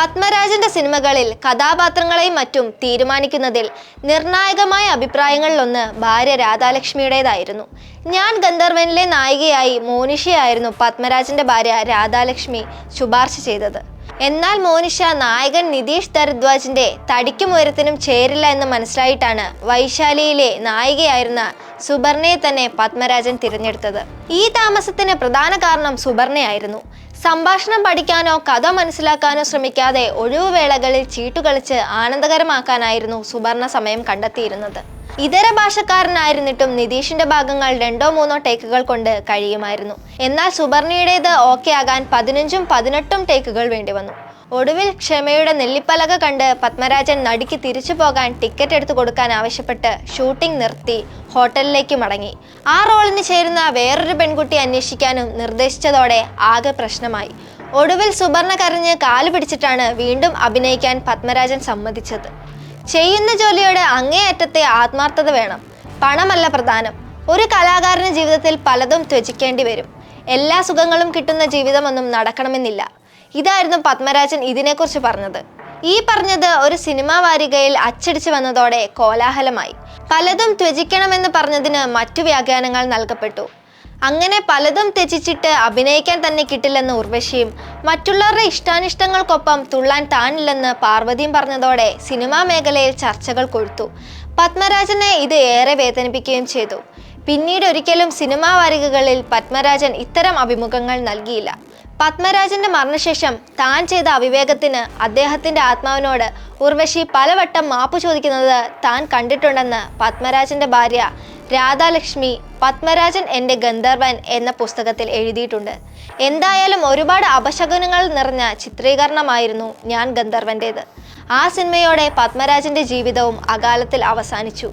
പത്മരാജന്റെ സിനിമകളിൽ കഥാപാത്രങ്ങളെയും മറ്റും തീരുമാനിക്കുന്നതിൽ നിർണായകമായ അഭിപ്രായങ്ങളിലൊന്ന് ഭാര്യ രാധാലക്ഷ്മിയുടേതായിരുന്നു. ഞാൻ ഗന്ധർവനിലെ നായികയായി മോനിഷയായിരുന്നു പത്മരാജന്റെ ഭാര്യ രാധാലക്ഷ്മി ശുപാർശ ചെയ്തത്. എന്നാൽ മോനിഷ നായകൻ നിതീഷ് ഭരദ്വാജിന്റെ തടിക്കും ഉയരത്തിനും ചേരില്ല എന്ന് മനസ്സിലായിട്ടാണ് വൈശാലിയിലെ നായികയായിരുന്ന സുബർണയെ തന്നെ പത്മരാജൻ തിരഞ്ഞെടുത്തത്. ഈ താമസത്തിന് പ്രധാന കാരണം സുബർണയായിരുന്നു. സംഭാഷണം പഠിക്കാനോ കഥ മനസ്സിലാക്കാനോ ശ്രമിക്കാതെ ഒഴിവുവേളകളിൽ ചീട്ടുകളിച്ച് ആനന്ദകരമാക്കാനായിരുന്നു സുവർണ സമയം കണ്ടെത്തിയിരുന്നത്. ഇതര ഭാഷക്കാരനായിരുന്നിട്ടും നിതീഷിന്റെ ഭാഗങ്ങൾ രണ്ടോ മൂന്നോ ടേക്കുകൾ കൊണ്ട് കഴിയുമായിരുന്നു. എന്നാൽ സുബർണിയുടേത് ഓക്കെ ആകാൻ പതിനഞ്ചും പതിനെട്ടും ടേക്കുകൾ വേണ്ടി വന്നു. ഒടുവിൽ ക്ഷമയുടെ നെല്ലിപ്പലക കണ്ട് പത്മരാജൻ നടിക്ക് തിരിച്ചു പോകാൻ ടിക്കറ്റ് എടുത്തു കൊടുക്കാൻ ആവശ്യപ്പെട്ട് ഷൂട്ടിംഗ് നിർത്തി ഹോട്ടലിലേക്ക് മടങ്ങി. ആ റോളിന് ചേരുന്ന വേറൊരു പെൺകുട്ടി അന്വേഷിക്കാനും നിർദ്ദേശിച്ചതോടെ ആകെ പ്രശ്നമായി. ഒടുവിൽ സുബർണ കരഞ്ഞ് കാൽ പിടിച്ചിട്ടാണ് വീണ്ടും അഭിനയിക്കാൻ പത്മരാജൻ സമ്മതിച്ചത്. ചെയ്യുന്ന ജോലിയോട് അങ്ങേയറ്റത്തെ ആത്മാർത്ഥത വേണം. പണമല്ല പ്രധാനം. ഒരു കലാകാരന് ജീവിതത്തിൽ പലതും ത്യജിക്കേണ്ടി വരും. എല്ലാ സുഖങ്ങളും കിട്ടുന്ന ജീവിതമൊന്നും നടക്കണമെന്നില്ല. ഇതായിരുന്നു പത്മരാജൻ ഇതിനെക്കുറിച്ച് പറഞ്ഞത്. ഈ പറഞ്ഞത് ഒരു സിനിമാ വാരികയിൽ അച്ചടിച്ചു വന്നതോടെ കോലാഹലമായി. പലതും ത്യജിക്കണമെന്ന് പറഞ്ഞതിന് മറ്റു വ്യാഖ്യാനങ്ങൾ നൽകപ്പെട്ടു. അങ്ങനെ പലതും ത്യജിച്ചിട്ട് അഭിനയിക്കാൻ തന്നെ കിട്ടില്ലെന്ന് ഉർവശിയും മറ്റുള്ളവരുടെ ഇഷ്ടാനിഷ്ടങ്ങൾക്കൊപ്പം തുള്ളാൻ താനില്ലെന്ന് പാർവതിയും പറഞ്ഞതോടെ സിനിമാ മേഖലയിൽ ചർച്ചകൾ കൊഴുത്തു. പത്മരാജനെ ഇത് ഏറെ വേദനിപ്പിക്കുകയും ചെയ്തു. പിന്നീട് ഒരിക്കലും സിനിമാ വാരികകളിൽ പത്മരാജൻ ഇത്തരം അഭിമുഖങ്ങൾ നൽകിയില്ല. പത്മരാജന്റെ മരണശേഷം താൻ ചെയ്ത അവിവേകത്തിന് അദ്ദേഹത്തിന്റെ ആത്മാവിനോട് ഉർവശി പലവട്ടം മാപ്പ് ചോദിക്കുന്നത് താൻ കണ്ടിട്ടുണ്ടെന്ന് പത്മരാജന്റെ ഭാര്യ രാധാലക്ഷ്മി പത്മരാജൻ എന്റെ ഗന്ധർവൻ എന്ന പുസ്തകത്തിൽ എഴുതിയിട്ടുണ്ട്. എന്തായാലും ഒരുപാട് അപശകുനങ്ങൾ നിറഞ്ഞ ചിത്രീകരണമായിരുന്നു ഞാൻ ഗന്ധർവന്റേത് ആ സിനിമയോടെ പത്മരാജന്റെ ജീവിതവും അകാലത്തിൽ അവസാനിച്ചു.